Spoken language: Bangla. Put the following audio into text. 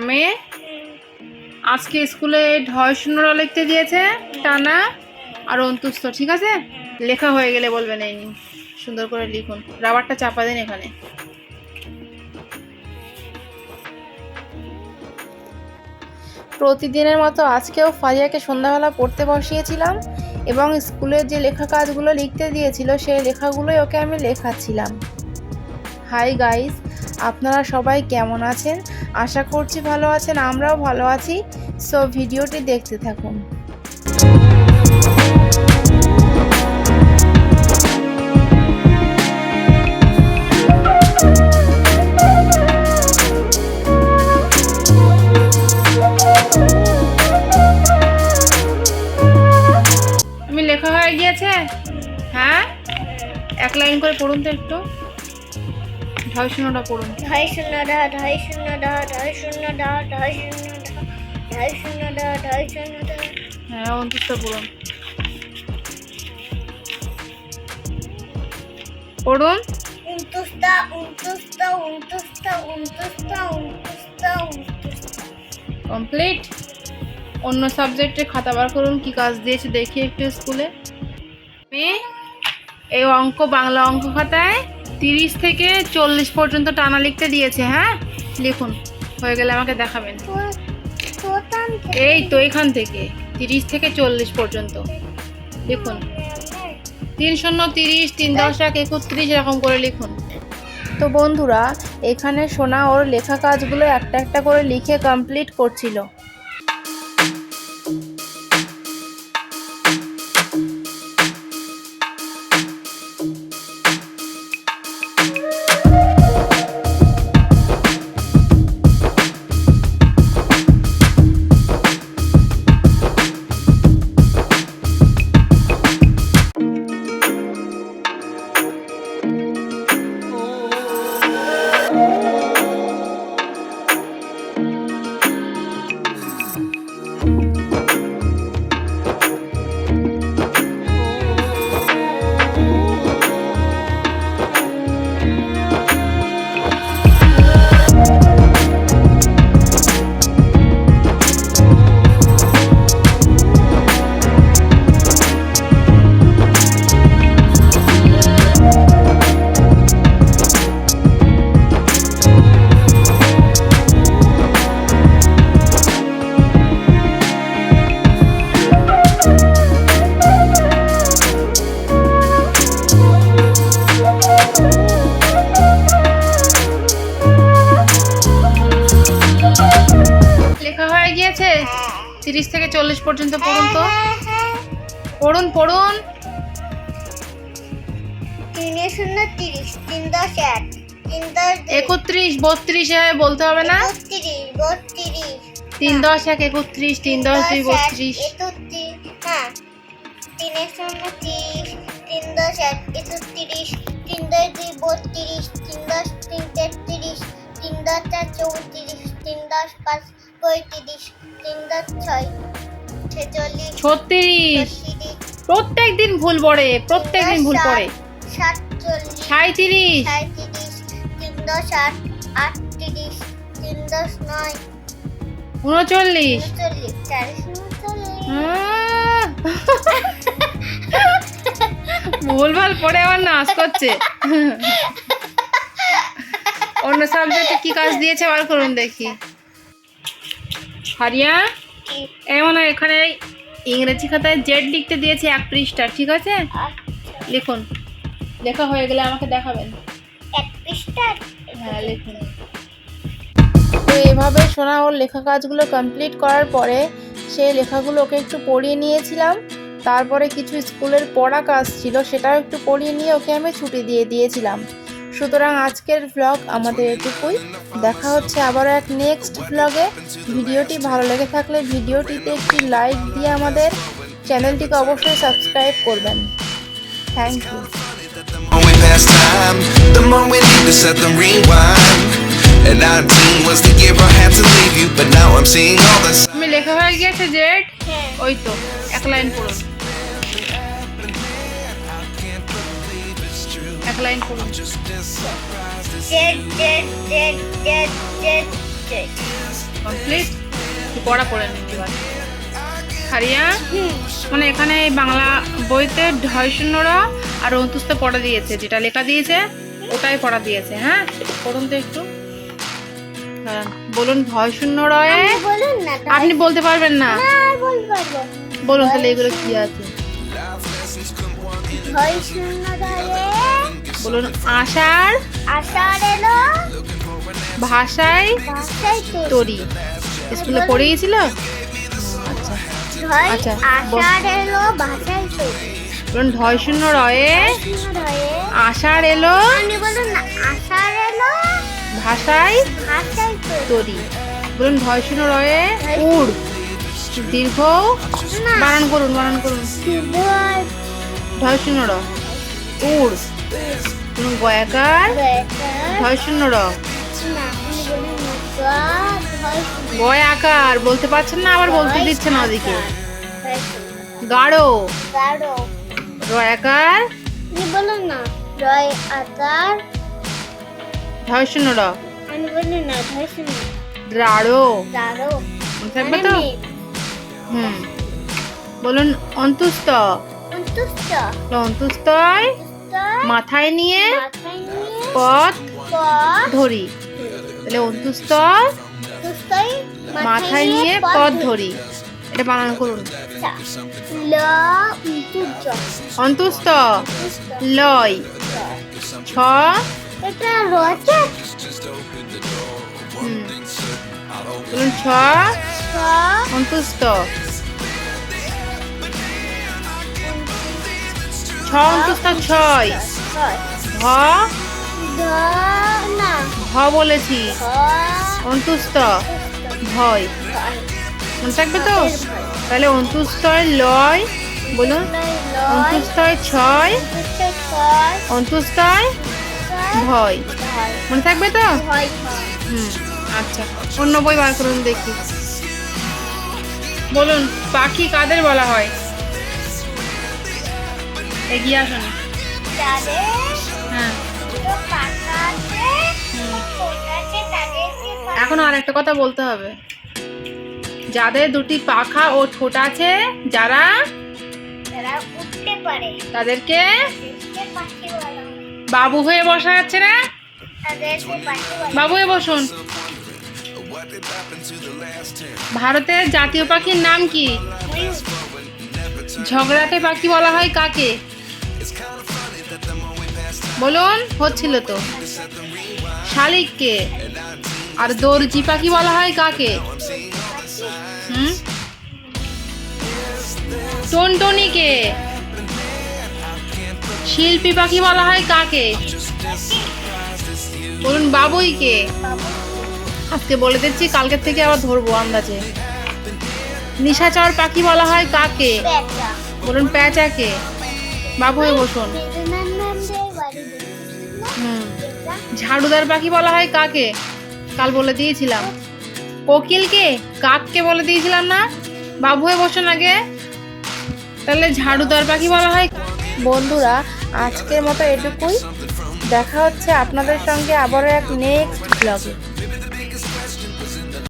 আমি আজকে স্কুলে ঢয় শূন্যরা লিখতে দিয়েছে, টানা আর অন্তুস্ত ঠিক আছে? লেখা হয়ে গেলে বলবেন এই সুন্দর করে লিখুন। রাবারটা চাপা দিন এখানে। প্রতিদিনের মতো আজকেও ফারিয়াকে সন্ধ্যাবেলা পড়তে বসিয়েছিলাম এবং স্কুলের যে লেখা কাজগুলো লিখতে দিয়েছিল, সেই লেখাগুলোই ওকে আমি লেখাচ্ছিলাম। হাই গাইস আপনারা সবাই কেমন আছেন? আশা করছি ভালো আছেন, আমরাও ভালো আছি। সো ভিডিওটি দেখতে থাকুন। লেখা হয়ে গিয়েছে? হ্যাঁ? এক লাইন করে পড়ুন তো একটু। ঢয় শূন্যটা পড়ুন। ঢাই শূন্য দহ ঢাই শূন্য দহ ঢাই শূন্য দহ ঢাই শূন্য দহ ঢাই শূন্য দহ ঢাই শূন্য দহ হ্যাঁ অন্তুষ্ট পড়ুন। পড়ুন। উনতুস্তা উনতুস্তা উনতুস্তা উনতুস্তা উনতুস্তা উনতুস্তা কমপ্লিট। অন্য সাবজেক্টে খাতা বার করুন কি কাজ দিয়েছে দেখি একটু স্কুলে। আমি এই অঙ্ক বাংলা অঙ্ক খাতায় তিরিশ থেকে চল্লিশ পর্যন্ত টানা লিখতে দিয়েছে হ্যাঁ? লিখুন হয়ে গেলে আমাকে দেখাবেন। এই তো এখান থেকে তিরিশ থেকে চল্লিশ পর্যন্ত। লিখুন। তিন শূন্য তিরিশ তিন দশ এক একত্রিশ এরকম করে লিখুন। তো বন্ধুরা এখানে সোনা ওর লেখা কাজগুলো একটা একটা করে লিখে কমপ্লিট করছিল। হয়ে গিয়েছে তিরিশ থেকে চল্লিশ পর্যন্ত পড়ুন তো। পড়ুন পড়ুন। তিনে শূন্য তিরিশ তিন দশ এক তিন দশ একত্রিশ বত্রিশ বলতে হবে না? একত্রিশ বত্রিশ। তিন দশ এক একত্রিশ তিন দশ দুই বত্রিশ। হ্যাঁ। তিনে শূন্য তিরিশ তিন দশ এক একত্রিশ। তিন দশ দুই বত্রিশ। তিন দশ তিন তেত্রিশ। তিন দশ চার চৌত্রিশ। তিন দশ পাঁচ পঁয়ত্রিশ তিন দশ ছয় ছেচল্লিশ ছত্রিশ। প্রত্যেক দিন ভুল পড়ে প্রত্যেক দিন ভুল পড়ে। সাতচল্লিশ সাঁত্রিশ সাঁত্রিশ তিন দশ আট আটত্রিশ তিন দশ নয় উনচল্লিশ। উনচল্লিশ! ভুলভাল পড়ে আবার নাচ করছে। অন্য সাবজেক্টে কি কাজ দিয়েছে বার করুন দেখি। হারিয়া? এমন এখানে ইংরেজি খাতায় জেড লিখতে দিয়েছে এক পৃষ্ঠা ঠিক আছে? লিখুন। লেখা হয়ে গেলে আমাকে দেখাবেন। এক পৃষ্ঠা? হ্যাঁ লিখুন। তো এভাবে সোনা ওর লেখা কাজগুলো কমপ্লিট করার পরে সেই লেখাগুলো ওকে একটু পড়িয়ে নিয়েছিলাম। তারপরে কিছু স্কুলের পড়া কাজ ছিল সেটাও একটু পড়িয়ে নিয়ে ওকে আমি ছুটি দিয়ে দিয়েছিলাম। সুতরাং আজকের ব্লগ আমাদের এটুকুই। দেখা হচ্ছে আবারও এক নেক্সট ব্লগে ভিডিওটি ভালো লেগে থাকলে ভিডিওটিতে একটি লাইক দিয়ে আমাদের চ্যানেলটিকে অবশ্যই সাবস্ক্রাইব করবেন। Thank you The more we pass time, the more we need to set them rewind. And 19 was the year I had to leave you, but now I'm seeing all the আমি লেখা হয়ে গিয়েছে জেড হ্যাঁ। ওই তো এক লাইন পড়ুন। এক লাইন কমপ্লিট পড়া পড়ে হারিয়া? মানে এখানে এই বাংলা বইতে ঢয় শূন্যরা আর অন্তুস্ত পড়া দিয়েছে যেটা লেখা দিয়েছে ওটাই পড়া দিয়েছে হ্যাঁ? পড়ুন তো একটু। বলুন ভয় শূন্য রয়ে আপনি বলতে পারবেন না। বলুন তাহলে এগুলো কি আছে? ভয় শূন্য বলুন আষাঢ় আষাঢ় এলো ভাষায় তরি। স্কুলে পড়ে গেছিল আচ্ছা। আচ্ছা, আষাঢ় এলো ভাষায় তো। বলুন ঢয় শূন্য রয়ে। আষাঢ় এলো আষাঢ় এলো ভাষায় তরি। বলুন ঢয় শূন্য রয়ে। উড়। দীর্ঘ। বানান করুন বানান করুন। ঢয় শূন্য র। গয়াকার শূন্য র। না গা- ভয় গয় আকার বলতে পারছেন না আবার বলতে দিচ্ছে না ওদিকে। গাঢ়। রয়াকার? না রয় আকার শূন্য র। না ভয় শূন্য থাকবে তো? হুম। বলুন অন্তুস্ত সন্তুষ্ট অন্তুস্তয় মাথায় নিয়ে পথ ধরি। তাহলে অন্তুস্ত মাথায় নিয়ে পথ ধরি। এটা বানান করুন। ল অন্তুস্ত লয়। ছ ছ অন্তুস্ত ছ অন্তুস্ত ছয়। ভ ভ বলেছি। ভ অন্তুস্ত ভয়। মনে থাকবে তো? তাহলে অন্তুস্তয় লয়, বলুন। অন্তুস্তয় ছয় অন্তুস্তয় ভয়। মনে থাকবে তো? হুম আচ্ছা। অন্য বই বার করুন দেখি। বলুন, পাখি কাদের বলা হয়? এগিয়ে তাদেরকে পাখি এখন আর একটা কথা বলতে হবে। যাদের দুটি পাখা ও ঠোঁট আছে যারা তাদেরকে বাবু হয়ে বসা যাচ্ছে না? বাবু হয়ে বসুন। ভারতের জাতীয় পাখির নাম কি? ঝগড়াটে পাখি বলা হয় কাকে? বলুন হচ্ছিল তো। শালিককে। আর দর্জি পাখি বলা হয় কাকে? হুম? টনটনিকে। শিল্পী পাখি বলা হয় কাকে? বলুন বাবুইকে। আজকে বলে দিচ্ছি কালকের থেকে আবার ধরবো আন্দাজে। নিশাচর পাখি বলা হয় কাকে? বলুন প্যাঁচাকে। বাবু হয়ে বসুন। ঝাড়ুদার পাখি বলা হয় কাকে? কাল বলে দিয়েছিলাম। কোকিলকে? কাককে বলে দিয়েছিলাম না? বাবু হয়ে বসুন আগে তাহলে ঝাড়ুদার পাখি বলা হয় বন্ধুরা, আজকের মতো এটুকুই। দেখা হচ্ছে আপনাদের সঙ্গে আবারও এক নেক্সট ব্লগে